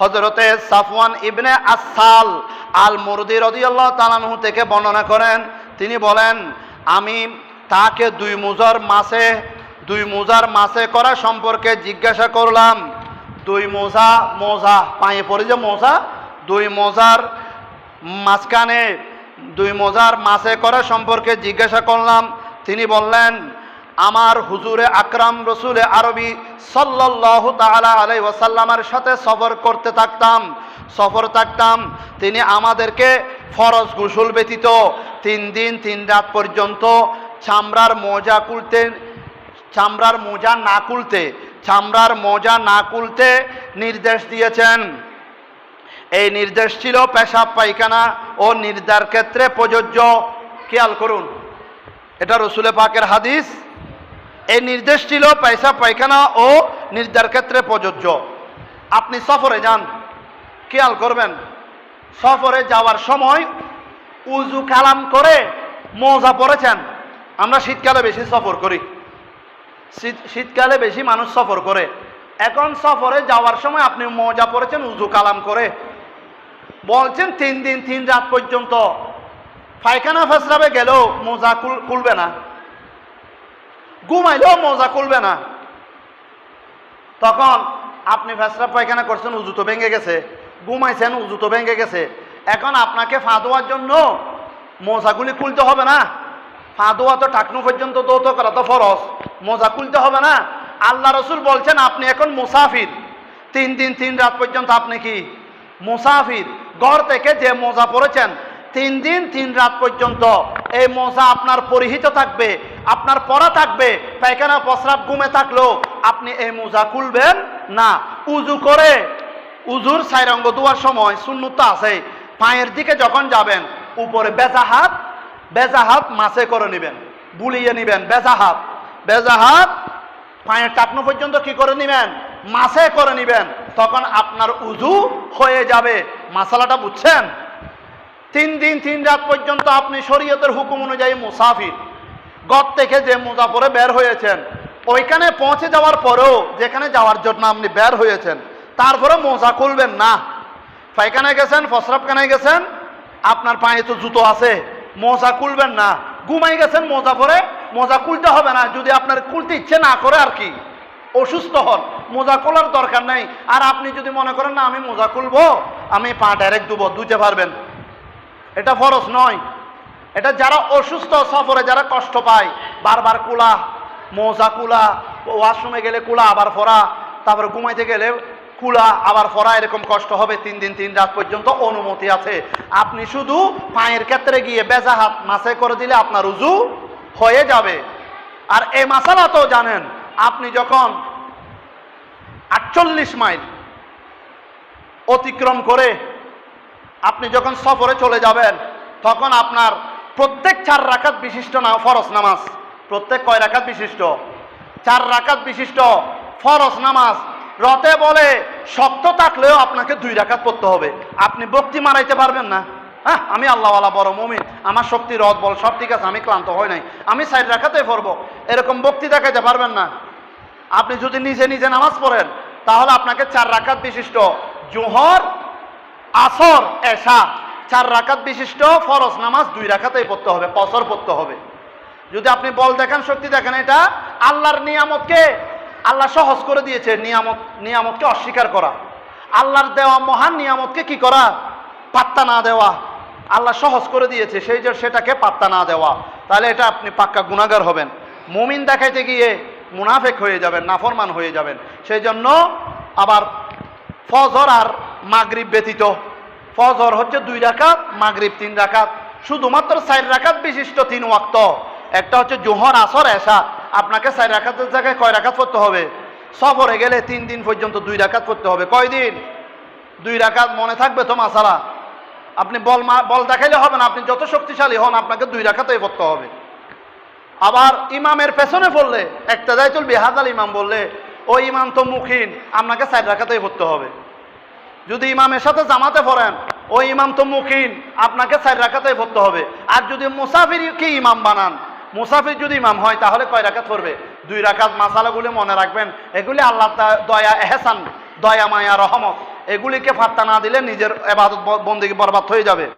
হজরতে সাফওয়ান ইবনে আসাল আল মুরদি রদিয়াল্লাহ তালানহু থেকে বর্ণনা করেন। তিনি বলেন, আমি তাকে দুই মুজার মাসে, দুই মুজার মাসে করা সম্পর্কে জিজ্ঞাসা করলাম। দুই মোজা মোজা, পায়ে পড়ে যে মোজা, দুই মোজার মাঝখানে, দুই মোজার মাসে করা সম্পর্কে জিজ্ঞাসা করলাম। তিনি বললেন আমার হুজুরে আকরাম রসুলে আরবি সাল্লাহ তালা আলাই ওয়াসাল্লামের সাথে সফর করতে থাকতাম। সফর থাকতাম। তিনি আমাদেরকে ফরজ গোসল ব্যতীত তিন দিন, তিন রাত পর্যন্ত চামড়ার মোজা খুলতে চামড়ার মোজা না কুলতে, চামড়ার মোজা না কুলতে নির্দেশ দিয়েছেন। এই নির্দেশ ছিল পেশাব পায়খানা ও নির্দার ক্ষেত্রে প্রযোজ্য। খেয়াল করুন, এটা রসুলে পাকের হাদিস। এই নির্দেশ ছিল পেশাব পায়খানা ও নির্দার ক্ষেত্রে প্রযোজ্য। আপনি সফরে যান, খেয়াল করবেন, সফরে যাওয়ার সময় উজু কালাম করে মোজা পরেছেন। আমরা শীতকালে বেশি সফর করি। শীতকালে বেশি মানুষ সফর করে। এখন সফরে যাওয়ার সময় আপনি মোজা পরেছেন, উজু কালাম করে। বলছেন, তিন দিন, তিন রাত পর্যন্ত। পায়খানা ফেসরাবে গেলেও মোজা খুল- খুলবে না। ঘুমাইলেও মোজা খুলবে না। তখন আপনি ফেসরা পায়খানা করছেন, উজু তো ভেঙে গেছে। ঘুমাইছেন, উজু তো ভেঙে গেছে। এখন আপনাকে ফা দেওয়ার জন্য মোজাগুলি খুলতে হবে না। ফা তো টাকনু পর্যন্ত দৌত করা তো ফরজ। মোজা খুলতে হবে না। আল্লাহ রসুল বলছেন, আপনি এখন মুসাফির। তিন দিন, তিন রাত পর্যন্ত আপনি কি? মুসাফির। ঘর থেকে যে মোজা পড়েছেন, তিন দিন, তিন রাত পর্যন্ত এই মোজা আপনার পরিহিত থাকবে, আপনার পরা থাকবে পায়খানা প্রস্রাব ঘুমে থাকলেও আপনি এই মোজা খুলবেন? না, উজু করে, উজুর সাইরঙ্গ দেওয়ার সময় শূন্যতা আছে, পায়ের দিকে যখন যাবেন, উপরে বেজা হাত বেজা হাত মাছে করে নেবেন, বুলিয়ে নেবেন, বেজা হাত বেজা হাত, পায়ের টাকনো পর্যন্ত কি করে নেবেন? মাছে করে নেবেন, তখন আপনার উজু হয়ে যাবে। মাসালাটা বুঝছেন? তিন দিন, তিন রাত পর্যন্ত আপনি শরীয়তের হুকুম অনুযায়ী মুসাফির। গত থেকে যে মুজাফরে বের হয়েছেন, ওইখানে পৌঁছে যাওয়ার পরেও যেখানে যাওয়ার জন্য আপনি বের হয়েছেন তারপরে মোজা খুলবেন না। পায়খানায় গেছেন ফসরাবখানায় গেছেন, আপনার পায়ে তো জুতো আছে, মোজা খুলবেন না। ঘুমাই গেছেন মোজা পরে মোজা খুলতে হবে না, যদি আপনার খুলতে ইচ্ছে না করে আর কি। অসুস্থ হন, মোজা খোলার দরকার নেই। আর আপনি যদি মনে করেন, না, আমি মোজা খুলবো, আমি পা ডাইরেক্ট দুবো দুতে পারবেন। এটা ফরজ নয়। এটা যারা অসুস্থ সফরে যারা কষ্ট পায়, বারবার কুলা, মোজা কুলা, ওয়াশরুমে গেলে কুলা, আবার ফরা, তারপরে ঘুমাইতে গেলে কুলা, আবার ফরা, এরকম কষ্ট হবে, তিন দিন, তিন রাত পর্যন্ত অনুমতি আছে। আপনি শুধু পায়ের ক্ষেত্রে গিয়ে বেজা হাত মাসে করে দিলে আপনার উজু হয়ে যাবে। আর এই মাসালা তো জানেন, আপনি যখন আটচল্লিশ মাইল অতিক্রম করে আপনি যখন সফরে চলে যাবেন, তখন আপনার প্রত্যেক চার রাকাত বিশিষ্ট না, ফরজ নামাজ। প্রত্যেক কয় রাকাত বিশিষ্ট? চার রাকাত বিশিষ্ট, ফরজ নামাজ। রতে বলে শক্ত থাকলেও আপনাকে দুই রাকাত পড়তে হবে। আপনি বক্তি মারাইতে পারবেন না। হ্যাঁ আমি আল্লাহওয়ালা বড় মমিন। আমার শক্তি, রথ, বল সব ঠিক আছে, আমি ক্লান্ত হয় নাই। আমি সাইড রাখাতে পড়ব। এরকম বক্তি দেখাইতে পারবেন না। আপনি যদি নিজে নিজে নামাজ পড়েন, তাহলে আপনাকে চার রাকাত বিশিষ্ট। জোহর আসর, এশা, চার রাকাত বিশিষ্ট, ফরজ নামাজ দুই রাকাতেই পড়তে হবে কসর পড়তে হবে। যদি আপনি বল দেখেন, শক্তি দেখেন, এটা আল্লাহর নিয়ামতকে, আল্লাহ সহজ করে দিয়েছে নিয়ামত, নিয়ামতকে অস্বীকার করা। আল্লাহর দেওয়া মহান নিয়ামতকে কি করা? পাত্তা না দেওয়া। আল্লাহ সহজ করে দিয়েছে, সেই যে সেটাকে পাত্তা না দেওয়া। তাহলে এটা আপনি পাক্কা গুণাগার হবেন। মুমিন দেখাইতে গিয়ে মুনাফেক হয়ে যাবেন, নাফরমান হয়ে যাবেন। সেই জন্য আবার ফজর আর মাগরিব ব্যতীত। ফজর হচ্ছে দুই রাকাত, মাগরিব তিন রাকাত। শুধুমাত্র চার রাকাত বিশিষ্ট তিন ওয়াক্ত। একটা হচ্ছে জোহর, আসর এসা আপনাকে চার রাকাতের জায়গায় কয় রাকাত পড়তে হবে? সফরে গেলে তিন দিন পর্যন্ত দুই রাকাত পড়তে হবে। কয় দিন? দুই রাকাত মনে থাকবে তো মাসালা আপনি বল বল দেখাইলে হবে না। আপনি যত শক্তিশালী হন, আপনাকে দুই রাকাতেই পড়তে হবে। আবার ইমামের পেছনে পড়লে, একটা দায়িত্ব বেহাজাল ইমাম বললে ওই ইমাম তো মুখিন, আপনাকে চার রাখাতেই পড়তে হবে। যদি ইমামের সাথে জামাতে পড়েন, ওই ইমাম তো মুখিন আপনাকে চার রাখাতেই পড়তে হবে। আর যদি মুসাফিরকে ইমাম বানান? মুসাফির যদি ইমাম হয়, তাহলে কয় রাখাত পড়বে? দুই রাখাত মাসালাগুলি মনে রাখবেন। এগুলি আল্লাহ দয়া, এহসান, দয়া, মায়া, রহমত, এগুলিকে ফাত্তা না দিলে নিজের এবাদত বন্দিকে বরবাদ হয়ে যাবে।